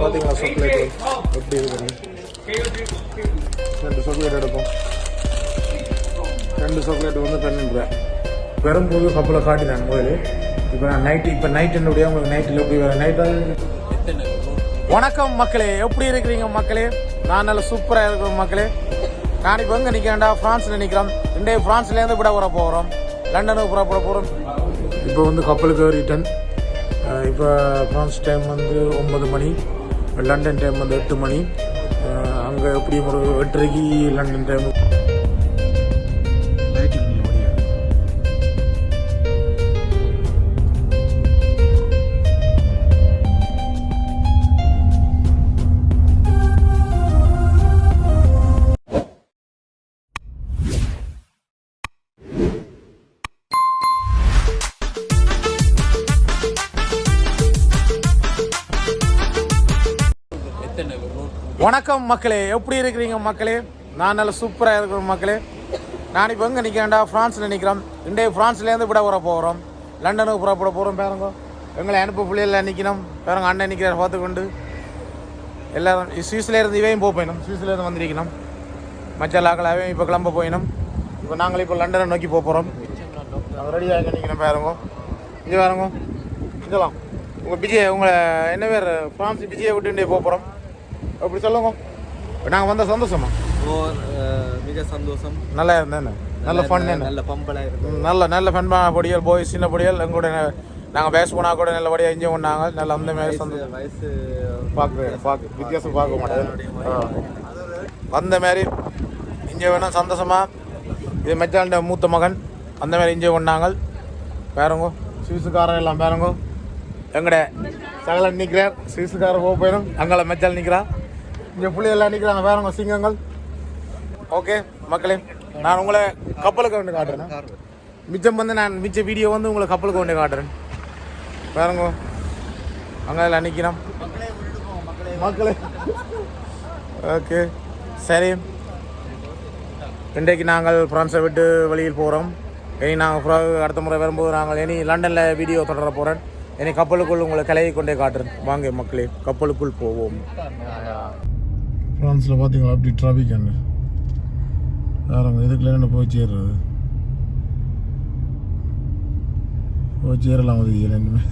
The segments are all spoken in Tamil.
பார்த்தீங்களா சாக்லேட் எப்படி இருக்குன்னு? ரெண்டு சாக்லேட் எடுப்போம். ரெண்டு சாக்லேட் வந்து பன்னெண்டு ரூபா வரும்போது கப்பலை காட்டினாங்க முதல்ல. இப்போ நான் நைட்டு இப்போ நைட் என்னுடைய உங்களுக்கு நைட்டில் எப்படி வேறு நைட்டாக வணக்கம் மக்களே. எப்படி இருக்கிறீங்க மக்களே? நான் நல்ல சூப்பராக இருக்கிறோம் மக்களே. நான் இப்போ எங்கே நிற்கிறேன்டா ஃப்ரான்ஸில் நிற்கிறோம் இன்றைய ஃப்ரான்ஸ்லேருந்து விட வர போகிறோம் லண்டனுக்கு புறப்பட போகிறோம் இப்போ வந்து கப்பலுக்கு ரிட்டன் இப்போ ஃப்ரான்ஸ் டைம் வந்து ஒன்பது மணி லண்டன் டைம் வந்து எட்டு மணி. அங்கே எப்படியும் ஒரு எட்டரைக்கு லண்டன் டைம் வணக்கம் மக்களே எப்படி இருக்கிறீங்க மக்களே? நான் நல்ல சூப்பராக இருக்கிற மக்களே. நான் இப்போ எங்கே நிற்கிறேன்டா ஃப்ரான்ஸில் நிற்கிறோம் இன்றைய ஃப்ரான்ஸ்லேருந்து விட வர போகிறோம் லண்டனுக்கு புறப்பட போகிறோம் பேருங்க. எங்களை அனுப்ப பிள்ளைகளில் நிற்கணும் பேருங்க அண்ணன் நிற்கிறார் பார்த்துக்கொண்டு. எல்லாரும் சுவிஸ்லேருந்து இவையும் போக போயிடும் சுவிஸ்ல வந்திருக்கணும். மற்ற லாக்களாகவும் இப்போ கிளம்ப போயிடும் இப்போ நாங்கள் இப்போ லண்டனை நோக்கி போக போகிறோம் நாங்கள் ரெடியாக இங்கே நிற்கணும் பேருங்க. இங்கே பாருங்க. இதெல்லாம். உங்கள் விஜய் உங்களை என்ன பேர்? ஃப்ரான்ஸ் விஜயை விட்டு போக போகிறோம் அப்படி சொல்லுங்க. நாங்கள் வந்த சந்தோஷமா? மிக சந்தோஷம். நல்லா இருந்தேன் நல்ல ஃபன் நல்ல பம்பலா இருக்கு நல்ல நல்ல ஃபன் பொடியல் போய் சின்ன பொடியல் எங்கூட நாங்கள் பேச போனால் கூட நல்லபடியாக என்ஜாய் பண்ணாங்க. நல்ல அந்த மாதிரி சந்தோஷம். வயசு பார்க்க பார்க்க வித்தியாசம் பார்க்க மாட்டேன். ஆ. அந்த மாதிரி என்ஜாய் பண்ண சந்தோஷமா? இது மெச்சாண்ட மூத்த மகன். அந்த மாதிரி என்ஜாய் பண்ணாங்க. பேருங்கோ சுவிசுக்காரன் எல்லாம் பேருங்கோ. எங்கட சகலன் நிற்கிறார் சிசுக்கார போக போயிடும். அங்கே மெச்சால் நிற்கிறா. இங்கே புள்ளியெல்லாம் நிற்கிறாங்க பேருங்க சிங்கங்கள். ஓகே மக்களே நான் உங்களை கப்பலுக்கு கொண்டு காட்டுறேன். மிச்சம் வந்து நான் மிச்ச வீடியோ வந்து உங்களை கப்பலுக்கு கொண்டு காட்டுறேன். வேறங்க அங்கே எல்லாம் நிற்கிறோம் மக்களே. ஓகே சரி. இன்றைக்கு நாங்கள் ஃப்ரான்ஸை விட்டு வெளியில் போகிறோம் இனி நாங்கள் அடுத்த முறை வரும்போது நாங்கள் இனி லண்டனில் வீடியோ தொடர போகிறேன் இனி கப்பலுக்குள் உங்களை கலையை கொண்டே காட்டுறேன். வாங்க மக்களே கப்பலுக்குள் போவோம். ஃப்ரான்ஸில் பார்த்தீங்களா அப்படி டிராஃபிக் என்ன? வேறங்க இதுக்குள்ள என்ன போய் சேர்றது? போய் சேரலாம் உதவி ரெண்டுமே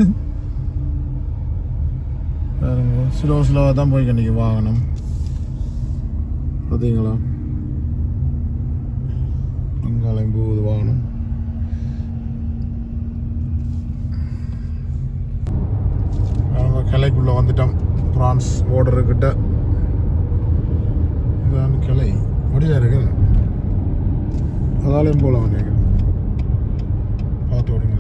வேறங்க ஸ்லோ ஸ்லோவாக தான் போய் கண்டிக்க வாகனம். பார்த்தீங்களா அங்காலையும் போகுது வாகனம். கிளைக்குள்ளே வந்துட்டோம். ஃப்ரான்ஸ் border-கிட்ட இதான் கிளை. முடியா இருக்கு. அதாலையும் போகலாம் நீங்கள் பார்த்து விடுங்க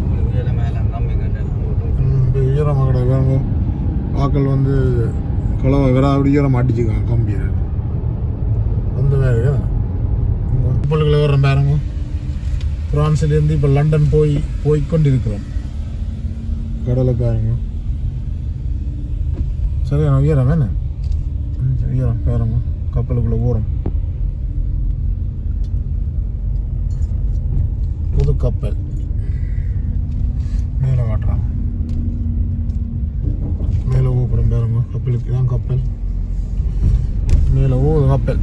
உங்களுக்கு மேல நம்பிக்கை இந்த ஈரமாக கிடையாது வேறுங்க ஆட்கள் வந்து கலவை விராவிடியோட மாட்டிச்சுக்காங்க ஈரம் கம்பியில் அந்த மாதிரி கப்பல்களை வர்ற பாருங்க. பிரான்ஸ்லேருந்து இப்போ லண்டன் போய் போய்கொண்டு இருக்கிறோம் கடலை பாருங்க சரியா நான் உயரம் வேணே ம், சரி, ஈரம் பாருங்க. கப்பலுக்குள்ளே ஓரம். புது கப்பல். மேலே காட்டுறான் கூப்பிடும் ஓப்புறம் பாருங்க கப்பலுக்கு தான் கப்பல். மேலே ஓ கப்பல்.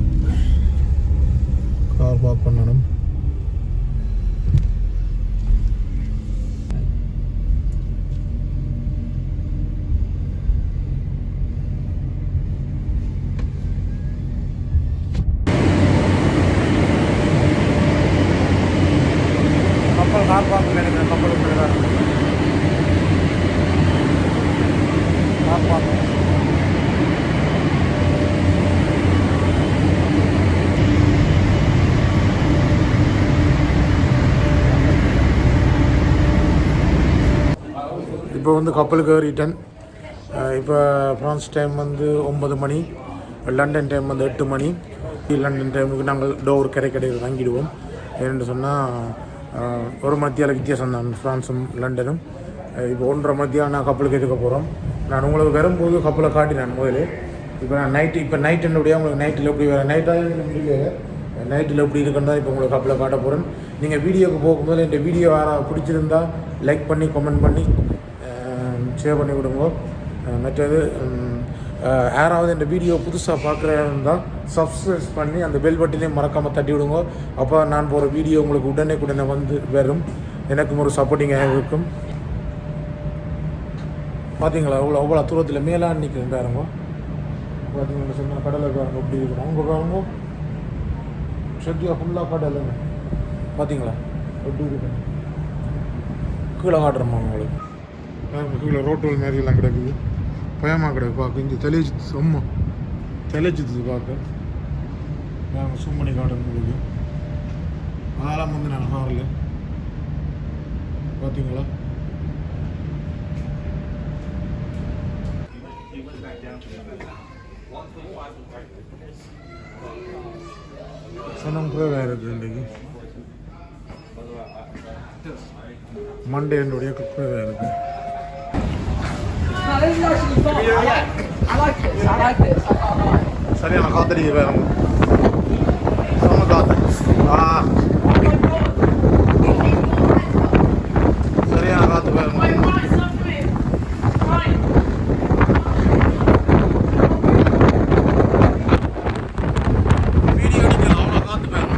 கார் பார்க் பண்ணணும். தான் இப்போ வந்து கப்பலுக்கு ரிட்டன் இப்போ ஃப்ரான்ஸ் டைம் வந்து ஒம்பது மணி லண்டன் டைம் வந்து எட்டு மணி. லண்டன் டைமுக்கு நாங்கள் டோர் கடை கடையில் தங்கிடுவோம் ஏன்னு சொன்னால் ஒரு மத்தியால வித்தியாசம் தான் ஃப்ரான்ஸும் லண்டனும் இப்போ ஒன்றரை மத்தியானம் கப்பலுக்கு எடுக்க போகிறோம் நான் உங்களுக்கு வரும்போது கப்பலை காட்டினேன் முதல்ல இப்போ நான் நைட்டு இப்போ நைட் என்னுடைய உங்களுக்கு நைட்டில் எப்படி வேறு நைட்டாக முடியல நைட்டில் எப்படி இருக்குன்னு இப்போ உங்களுக்கு கப்பலை காட்ட போகிறேன் நீங்கள் வீடியோவுக்கு போகும்போது இந்த வீடியோ யாராவது பிடிச்சிருந்தா லைக் பண்ணி கமெண்ட் பண்ணி ஷேர் பண்ணி விடுங்க. மற்றது யாராவது இந்த வீடியோ புதுசாக பார்க்குறதா சப்ஸ்கிரைப் பண்ணி அந்த பெல் பட்டனையும் மறக்காமல் தட்டி விடுங்க. அப்போ நான் போகிற வீடியோ உங்களுக்கு உடனே உடனே வந்து வரும். எனக்கும் ஒரு சப்போர்ட்டிங்காக இருக்கும். பார்த்தீங்களா அவ்வளோ அவ்வளோ தூரத்தில் மேலான் நிற்கிறேன் பாருங்க. பார்த்தீங்கன்னா சொன்னால் கடலை பாருங்க இருக்கிறோம் இருக்கும். அவங்க பாருங்க. ஃபுல்லாக கடலைங்க பார்த்தீங்களா எப்படி இருக்கு கீழே காட்டுறோமா உங்களுக்கு? பாருங்க கீழே ரோட்டோல் மாதிரி கிடக்குது. பயமாக கிடக்கு பார்க்க. இங்கே தெளிச்சு சும்மா. தெளிச்சுது பார்க்க. நாங்கள் சும் பண்ணி காட்டுறோம் உங்களுக்கு. அதெல்லாம் வந்து நான் ஹாரில் பார்த்தீங்களா சனம் கூட வேறு இருக்கு இன்றைக்கு மண்டே என்னுடைய குப்பை வேறு இருக்கு No, this வேறு actually காத்திரி ah like, I like this. I like this. சரியான காத்தடிக்க வேறு சம காத்து ஆ சரியான காத்து வேறு வீடியோ அடிக்கலாம் அவ்வளோ காத்து வேறு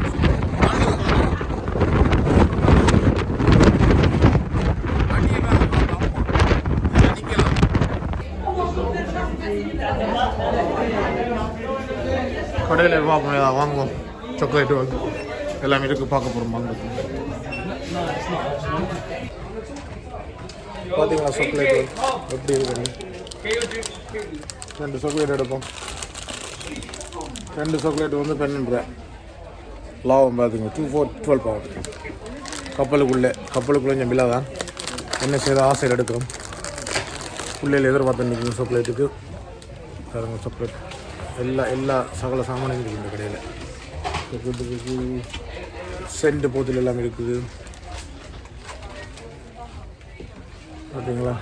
கடையில் பார்ப்போம் வாங்குவோம் சாக்லேட்டு வந்து எல்லாமே இருக்கு பார்க்க போகிறோம் வாங்க. பார்த்தீங்களா சாக்லேட்டு எப்படி இருக்குது ரெண்டு சாக்லேட் எடுப்போம். ரெண்டு சாக்லேட் வந்து பன்னெண்டு லாபம் பார்த்துங்க டூ ஃபோர் டுவெல் பவர் கப்பலுக்குள்ளே கப்பலுக்குள்ளே கொஞ்சம் தான் என்ன செய்த ஆசையில் எடுக்கிறோம். பிள்ளைகள் எதிர்பார்த்து நிற்கணும் சாக்லேட்டுக்கு பாருங்கள் சாக்லேட் எல்லா எல்லா சகல சாமானும் இருக்குது இந்த கடையில். சாக்லேட்டுக்கு சென்ட் போத்தில் எல்லாம் இருக்குது. பார்த்தீங்களா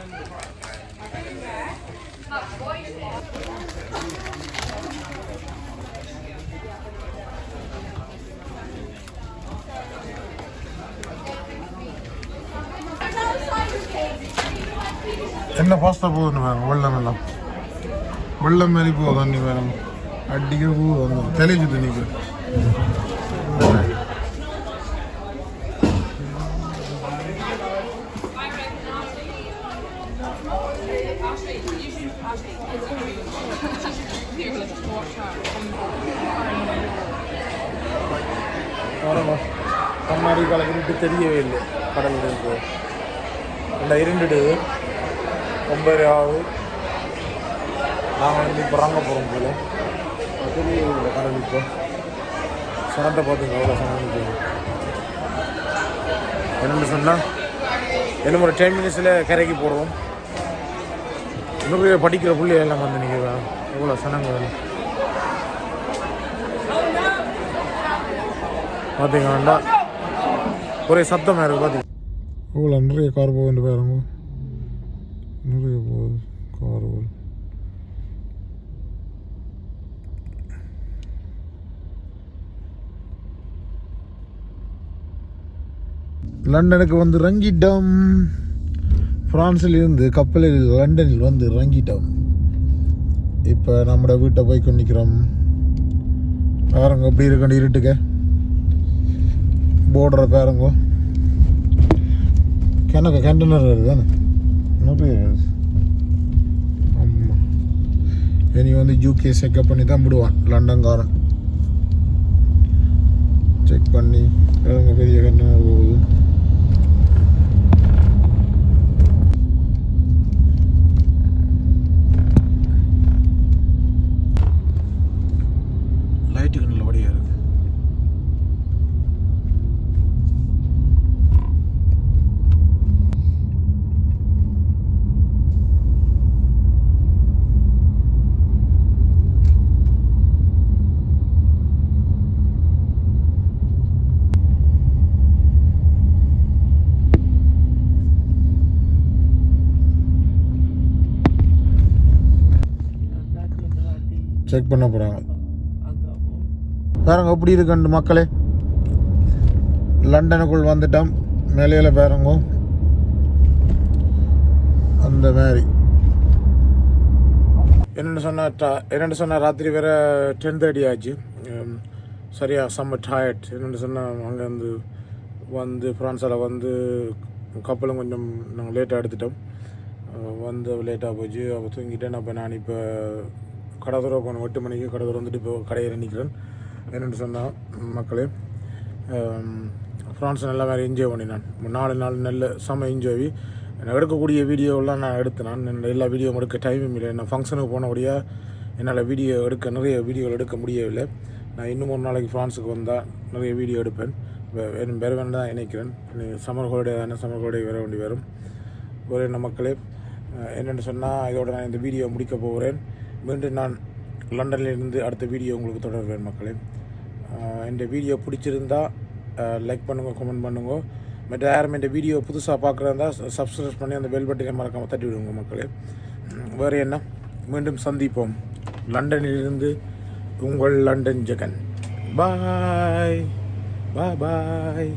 என்ன பாஸ்தா போகுதுன்னு வேணும் வெள்ளம் எல்லாம் வெள்ளம் மாதிரி போகுது தண்ணி வேணும் அடிக்க போகுது வந்து தெளிஞ்சு தண்ணிக்கு கண்ணாடி கலக்கிட்டு தெரியவே இல்லை கடல் இருக்கு நல்லா இருண்டுடுது ஒன்பது ஆகுது நாங்கள் வந்து இப்போ ரங்க போகிறோம் போல. தெரியவே இல்லை கடல் இப்போ. சனத்தை பார்த்துங்க எவ்வளோ சனம் என்னென்னு சொன்னால் இன்னும் ஒரு டென் மினிட்ஸில் கரைக்கு போடுவோம். இன்னும் படிக்கிற புள்ளி எல்லாம் வந்து நிற்கிறா எவ்வளோ சனங்கள் வேணும் பார்த்தீங்கன்னா ஒரே சத்தமாக இருக்குது பார்த்தீங்க இவ்வளோ நிறைய கார் போக வேண்டிய பாருங்க. நிறைய போகுது கார்கள் லண்டனுக்கு வந்து இறங்கிட்டோம். பிரான்சில் இருந்து கப்பலில் லண்டனில் வந்து இறங்கிட்டோம். இப்போ நம்மட வீட்டை போய் கொண்டிக்கிறோம் பாருங்க எப்படி இருக்கணும் இருட்டுக்க. போர்டரை பாருங்க. கிணக்கு கண்டனர் வருது தானே? நிறைய ஆமாம் இனி வந்து யூகே செக்கப் பண்ணி தான் விடுவான் லண்டன்காரன் செக் பண்ணி பெரிய கண்ணு போகுது லைட்டுக்கு நல்லபடியாக இருக்கு செக் பண்ண போகிறாங்க பாருங்க எப்படி இருக்குண்டு மக்களே. லண்டனுக்குள் வந்துட்டோம். மேலையில பாருங்க. அந்த மாதிரி. என்னென்னு சொன்னா என்னென்னு சொன்னால் ராத்திரி வேற டென் தேர்ட்டி ஆச்சு. உம், சரியா செம்ம டயர்ட் என்னென்னு சொன்னால் அங்கேருந்து வந்து ஃப்ரான்ஸால் வந்து கப்பலும் கொஞ்சம் நாங்கள் லேட்டாக எடுத்துட்டோம். வந்து லேட்டாக போச்சு. அப்போ தூங்கிட்டேன். அப்போ நான் இப்போ கடை போகணும் எட்டு மணிக்கு கடை வந்துட்டு இப்போ கடையில் நிற்கிறேன் என்னென்னு சொன்னால் மக்களே ஃப்ரான்ஸ் நல்லா வேறு என்ஜாய் பண்ணினான் நாலு நாள் நல்ல செம்ம என்ஜாய் நான் எடுக்கக்கூடிய வீடியோலாம் நான் எடுத்தேன் நான் என்னோட எல்லா வீடியோவும் எடுக்க டைமும் இல்லை. நான் ஃபங்க்ஷனுக்கு போனபடியாக என்னால் வீடியோ எடுக்க நிறைய வீடியோவில் எடுக்க முடியவில்லை. நான் இன்னும் ஒரு நாளைக்கு ஃப்ரான்ஸுக்கு வந்தால் நிறைய வீடியோ எடுப்பேன். வேறு வேறு வேணும் தான் நினைக்கிறேன். சம்மர் ஹோலிடே தானே சம்மர் ஹோலிடே வர வேண்டி வரும். ஒரு என்ன மக்களே என்னென்னு சொன்னால் இதோட நான் இந்த வீடியோ முடிக்க போகிறேன் மீண்டும் நான் லண்டனிலிருந்து அடுத்த வீடியோ உங்களுக்கு தொடர்வேன் மக்களே. இந்த வீடியோ பிடிச்சிருந்தா லைக் பண்ணுங்கள் கமெண்ட் பண்ணுங்க. மற்ற யாரும் இந்த வீடியோ புதுசாக பார்க்குறதா சப்ஸ்கிரைப் பண்ணி அந்த பெல் பட்டினை மறக்காமல் தட்டி விடுங்க மக்களே. வேறு என்ன? மீண்டும் சந்திப்போம். லண்டனிலிருந்து உங்கள் லண்டன் ஜெகன். பாய் பாய் பாய்